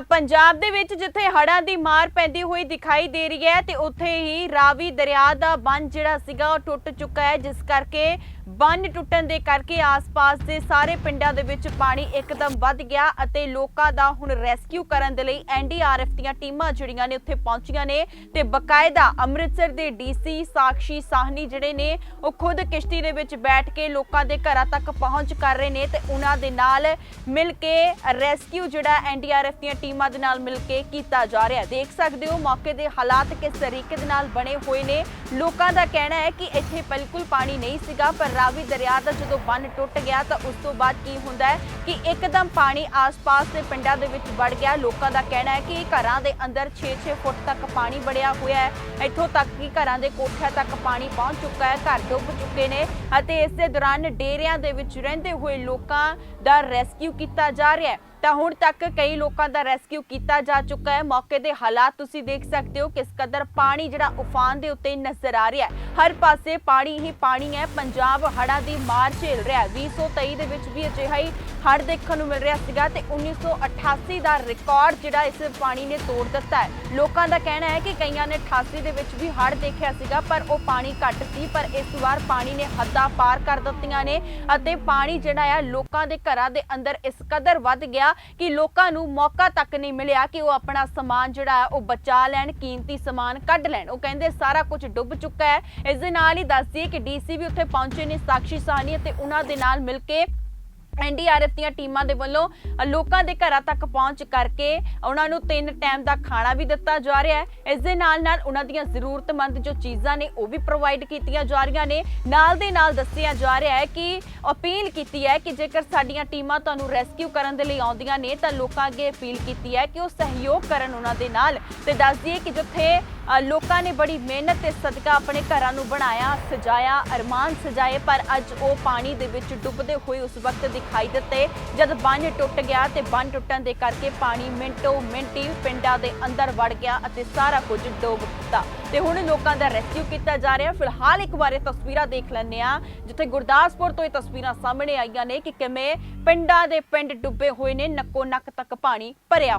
ਤਾਂ ਪੰਜਾਬ ਦੇ ਵਿੱਚ ਜਿੱਥੇ ਹੜ੍ਹਾਂ ਦੀ ਮਾਰ ਪੈਂਦੀ ਹੋਈ ਦਿਖਾਈ ਦੇ ਰਹੀ ਹੈ ਤੇ ਉੱਥੇ ਹੀ ਰਾਵੀ ਦਰਿਆ ਦਾ ਬੰਨ ਜਿਹੜਾ ਸੀਗਾ ਉਹ ਟੁੱਟ ਚੁੱਕਾ ਹੈ, ਜਿਸ ਕਰਕੇ ਬੰਨ ਟੁੱਟਣ ਦੇ ਕਰਕੇ ਆਸ-ਪਾਸ ਦੇ ਸਾਰੇ ਪਿੰਡਾਂ ਦੇ ਵਿੱਚ ਪਾਣੀ ਇੱਕਦਮ ਵੱਧ ਗਿਆ ਅਤੇ ਲੋਕਾਂ ਦਾ ਹੁਣ ਰੈਸਕਿਊ ਕਰਨ ਦੇ ਲਈ ਐਨਡੀਆਰਐਫ ਦੀਆਂ ਟੀਮਾਂ ਜਿਹੜੀਆਂ ਨੇ ਉੱਥੇ ਪਹੁੰਚੀਆਂ ਨੇ ਤੇ ਬਕਾਇਦਾ ਅੰਮ੍ਰਿਤਸਰ ਦੇ ਡੀਸੀ ਸਾਕਸ਼ੀ ਸਾਹਨੀ ਜਿਹੜੇ ਨੇ, ਉਹ ਖੁਦ ਕਿਸ਼ਤੀ ਦੇ ਵਿੱਚ ਬੈਠ ਕੇ ਲੋਕਾਂ ਦੇ ਘਰਾਂ ਤੱਕ ਪਹੁੰਚ ਕਰ ਰਹੇ ਨੇ ਤੇ ਉਹਨਾਂ ਦੇ ਨਾਲ ਮਿਲ ਕੇ ਰੈਸਕਿਊ ਜਿਹੜਾ ਐਨਡੀਆਰਐਫ ਦੀਆਂ ਟੀਮਾਂ ਦੇ ਨਾਲ ਮਿਲ ਕੇ ਕੀਤਾ ਜਾ ਰਿਹਾ ਹੈ। ਦੇਖ ਸਕਦੇ ਹੋ, ਮੌਕੇ ਦੇ ਹਾਲਾਤ ਕਿਸ ਤਰੀਕੇ ਦੇ ਨਾਲ ਬਣੇ ਹੋਏ ਨੇ। ਲੋਕਾਂ ਦਾ ਕਹਿਣਾ ਹੈ ਕਿ ਇੱਥੇ ਬਿਲਕੁਲ ਪਾਣੀ ਨਹੀਂ ਸੀਗਾ, ਪਰ ਰਾਵੀ ਦਰਿਆ ਦਾ ਜਦੋਂ ਬੰਨ ਟੁੱਟ ਗਿਆ ਤਾਂ ਉਸ ਤੋਂ ਬਾਅਦ ਕੀ ਹੁੰਦਾ ਹੈ ਕਿ ਇੱਕਦਮ ਪਾਣੀ ਆਸ-ਪਾਸ ਦੇ ਪਿੰਡਾਂ ਦੇ ਵਿੱਚ ਵੜ ਗਿਆ। ਲੋਕਾਂ ਦਾ ਕਹਿਣਾ ਹੈ ਕਿ ਘਰਾਂ ਦੇ ਅੰਦਰ 6-6 ਫੁੱਟ ਤੱਕ ਪਾਣੀ ਵੜਿਆ ਹੋਇਆ ਹੈ। ਇੱਥੋਂ ਤੱਕ ਕਿ ਘਰਾਂ ਦੇ ਕੋਠਿਆਂ ਤੱਕ ਪਾਣੀ ਪਹੁੰਚ ਚੁੱਕਾ ਹੈ। ਘਰ ਡੁੱਬ ਚੁੱਕੇ ਨੇ ਅਤੇ ਇਸੇ ਦੌਰਾਨ ਡੇਰਿਆਂ ਦੇ ਵਿੱਚ ਰਹਿੰਦੇ ਹੋਏ ਲੋਕਾਂ ਦਾ ਰੈਸਕਿਊ ਕੀਤਾ ਜਾ ਰਿਹਾ ਹੈ। ਤਾਂ ਹੁਣ ਤੱਕ ਕਈ ਲੋਕਾਂ ਦਾ ਰੈਸਕਿਊ ਕੀਤਾ ਜਾ ਚੁੱਕਾ ਹੈ। ਮੌਕੇ ਦੇ ਹਾਲਾਤ ਤੁਸੀਂ ਦੇਖ ਸਕਦੇ ਹੋ ਕਿਸ ਕਦਰ ਪਾਣੀ ਜਿਹੜਾ ਉਫਾਨ ਦੇ ਉੱਤੇ ਨਜ਼ਰ ਆ ਰਿਹਾ ਹੈ। ਹਰ ਪਾਸੇ ਪਾਣੀ ਹੀ ਪਾਣੀ ਹੈ। ਪੰਜਾਬ ਹੜ੍ਹਾਂ ਦੀ ਮਾਰ ਝੇਲ ਰਿਹਾ ਹੈ। 2023 ਦੇ ਵਿੱਚ ਵੀ ਅਜਿਹਾ ਹੀ ਹੜ੍ਹ ਦੇਖਣ ਨੂੰ ਮਿਲ ਰਿਹਾ ਸੀਗਾ ਤੇ 1988 ਦਾ ਰਿਕਾਰਡ ਜਿਹੜਾ ਇਸ ਪਾਣੀ ਨੇ ਤੋੜ ਦਿੱਤਾ ਹੈ। ਲੋਕਾਂ ਦਾ ਕਹਿਣਾ ਹੈ ਕਿ ਕਈਆਂ ਨੇ 88 ਦੇ ਵਿੱਚ ਵੀ ਹੜ੍ਹ ਦੇਖਿਆ ਸੀਗਾ, ਪਰ ਉਹ ਪਾਣੀ ਘੱਟ ਸੀ, ਪਰ ਇਸ ਵਾਰ ਪਾਣੀ ਨੇ ਹੱਦਾਂ ਪਾਰ ਕਰ ਦਿੱਤੀਆਂ ਨੇ ਅਤੇ ਪਾਣੀ ਜਿਹੜਾ ਆ, ਲੋਕਾਂ ਦੇ ਘਰਾਂ ਦੇ ਅੰਦਰ ਇਸ ਕਦਰ ਵੱਧ ਗਿਆ ਕਿ ਲੋਕਾਂ ਨੂੰ ਮੌਕਾ ਤੱਕ ਨਹੀਂ ਮਿਲਿਆ ਕਿ ਉਹ ਆਪਣਾ ਸਮਾਨ ਜਿਹੜਾ ਹੈ ਉਹ ਬਚਾ ਲੈਣ, ਕੀਮਤੀ ਸਮਾਨ ਕੱਢ ਲੈਣ। ਉਹ ਕਹਿੰਦੇ ਸਾਰਾ ਕੁਝ ਡੁੱਬ ਚੁੱਕਾ ਹੈ। ਇਸ ਦੇ ਨਾਲ ਹੀ ਦੱਸ ਦਈਏ ਕਿ ਡੀਸੀ ਵੀ ਉੱਥੇ ਪਹੁੰਚੇ ਨੇ ਸਾਕਸ਼ੀ ਸਾਹਨੀ ਅਤੇ ਉਹਨਾਂ ਦੇ ਨਾਲ ਮਿਲ ਕੇ ਐਨਡੀਆਰਐਫ ਦੀਆਂ ਟੀਮਾਂ ਦੇ ਵੱਲੋਂ ਲੋਕਾਂ ਦੇ ਘਰਾਂ ਤੱਕ ਪਹੁੰਚ ਕਰਕੇ ਉਹਨਾਂ ਨੂੰ ਤਿੰਨ ਟਾਈਮ ਦਾ ਖਾਣਾ ਵੀ ਦਿੱਤਾ ਜਾ ਰਿਹਾ ਹੈ। ਇਸ ਦੇ ਨਾਲ ਨਾਲ ਉਹਨਾਂ ਦੀਆਂ ਜ਼ਰੂਰਤਮੰਦ ਜੋ ਚੀਜ਼ਾਂ ਨੇ ਉਹ ਵੀ ਪ੍ਰੋਵਾਈਡ ਕੀਤੀਆਂ ਜਾ ਰਹੀਆਂ ਨੇ। ਨਾਲ ਦੇ ਨਾਲ ਦੱਸਿਆ ਜਾ ਰਿਹਾ ਹੈ ਕਿ ਅਪੀਲ ਕੀਤੀ ਹੈ ਕਿ ਜੇਕਰ ਸਾਡੀਆਂ ਟੀਮਾਂ ਤੁਹਾਨੂੰ ਰੈਸਕਿਊ ਕਰਨ ਦੇ ਲਈ ਆਉਂਦੀਆਂ ਨੇ ਤਾਂ ਲੋਕਾਂ ਅੱਗੇ ਅਪੀਲ ਕੀਤੀ ਹੈ ਕਿ ਉਹ ਸਹਿਯੋਗ ਕਰਨ ਉਹਨਾਂ ਦੇ ਨਾਲ। ਤੇ ਦੱਸ ਦਈਏ ਕਿ ਜਿੱਥੇ ਲੋਕਾਂ ਨੇ ਬੜੀ ਮਿਹਨਤ ਤੇ ਸਦਕਾ ਆਪਣੇ ਘਰਾਂ ਨੂੰ ਬਣਾਇਆ, ਸਜਾਇਆ, ਅਰਮਾਨ ਸਜਾਏ, ਪਰ ਅੱਜ ਉਹ ਪਾਣੀ ਦੇ ਵਿੱਚ ਡੁੱਬਦੇ ਹੋਏ ਉਸ ਵਕਤ ਦਿਖਾਈ ਦਿੱਤੇ। ਜਦ ਬੰਨ ਟੁੱਟ ਗਿਆ ਤੇ ਬੰਨ ਟੁੱਟਣ ਦੇ ਕਰਕੇ ਪਾਣੀ ਮਿੰਟੋ ਮਿੰਟੀ ਪਿੰਡਾਂ ਦੇ ਅੰਦਰ ਵੜ ਗਿਆ ਅਤੇ ਸਾਰਾ ਕੁਝ ਡੋਬ ਦਿੱਤਾ। ਤੇ ਹੁਣ ਲੋਕਾਂ ਦਾ ਰੈਸਕਿਊ ਕੀਤਾ ਜਾ ਰਿਹਾ। ਫਿਲਹਾਲ ਇੱਕ ਵਾਰ ਇਹ ਤਸਵੀਰਾਂ ਦੇਖ ਲੈਂਦੇ ਆ ਜਿੱਥੇ ਗੁਰਦਾਸਪੁਰ ਤੋਂ ਇਹ ਤਸਵੀਰਾਂ ਸਾਹਮਣੇ ਆਈਆਂ ਨੇ ਕਿ ਕਿਵੇਂ ਪਿੰਡਾਂ ਦੇ ਪਿੰਡ ਡੁੱਬੇ ਹੋਏ ਨੇ ਨੱਕੋ ਨੱਕ ਤੱਕ ਪਾਣੀ ਭਰਿਆ